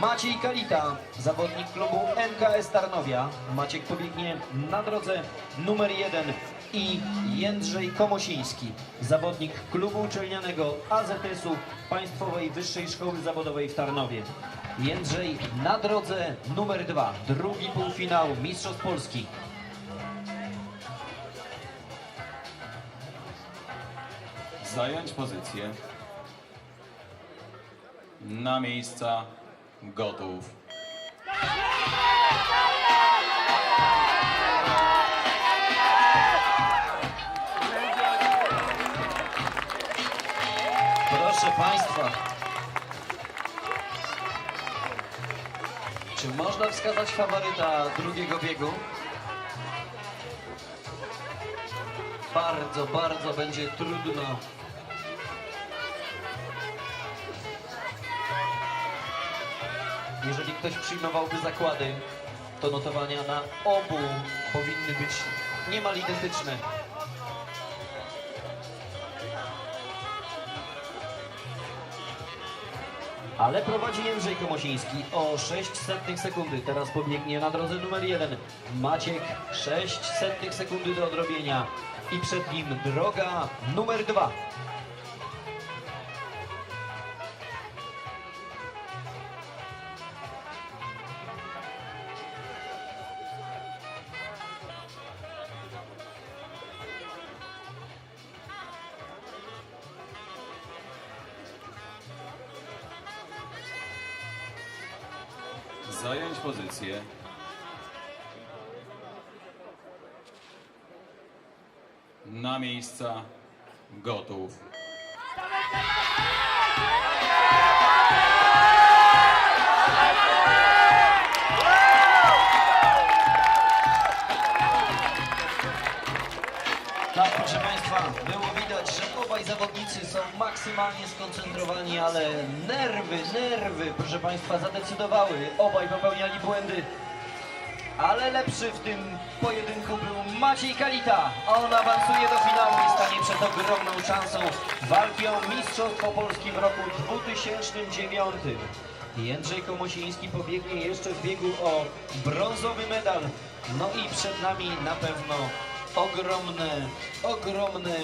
Maciej Kalita, zawodnik klubu NKS Tarnowia. Maciek pobiegnie na drodze numer jeden i Jędrzej Komosiński, zawodnik klubu uczelnianego AZS-u Państwowej Wyższej Szkoły Zawodowej w Tarnowie. Jędrzej na drodze numer dwa, drugi półfinał Mistrzostw Polski. Zająć pozycję. Na miejsca. Gotów. Proszę Państwa. Czy można wskazać faworyta drugiego biegu? Bardzo, bardzo będzie trudno. Jeżeli ktoś przyjmowałby zakłady, to notowania na obu powinny być niemal identyczne. Ale prowadzi Jędrzej Komosiński o 6 setnych sekundy. Teraz pobiegnie na drodze numer 1. Maciek 6 setnych sekundy do odrobienia. I przed nim droga numer 2. Zająć pozycję. Na miejsca. Gotów. Tak, proszę Państwa, było widać, że zawodnicy są maksymalnie skoncentrowani, ale nerwy, nerwy, proszę Państwa, zadecydowały. Obaj popełniali błędy. Ale lepszy w tym pojedynku był Maciej Kalita. On awansuje do finału i stanie przed ogromną szansą walki o Mistrzostwo Polski w roku 2009. Jędrzej Komosiński pobiegnie jeszcze w biegu o brązowy medal. No i przed nami na pewno ogromne, ogromne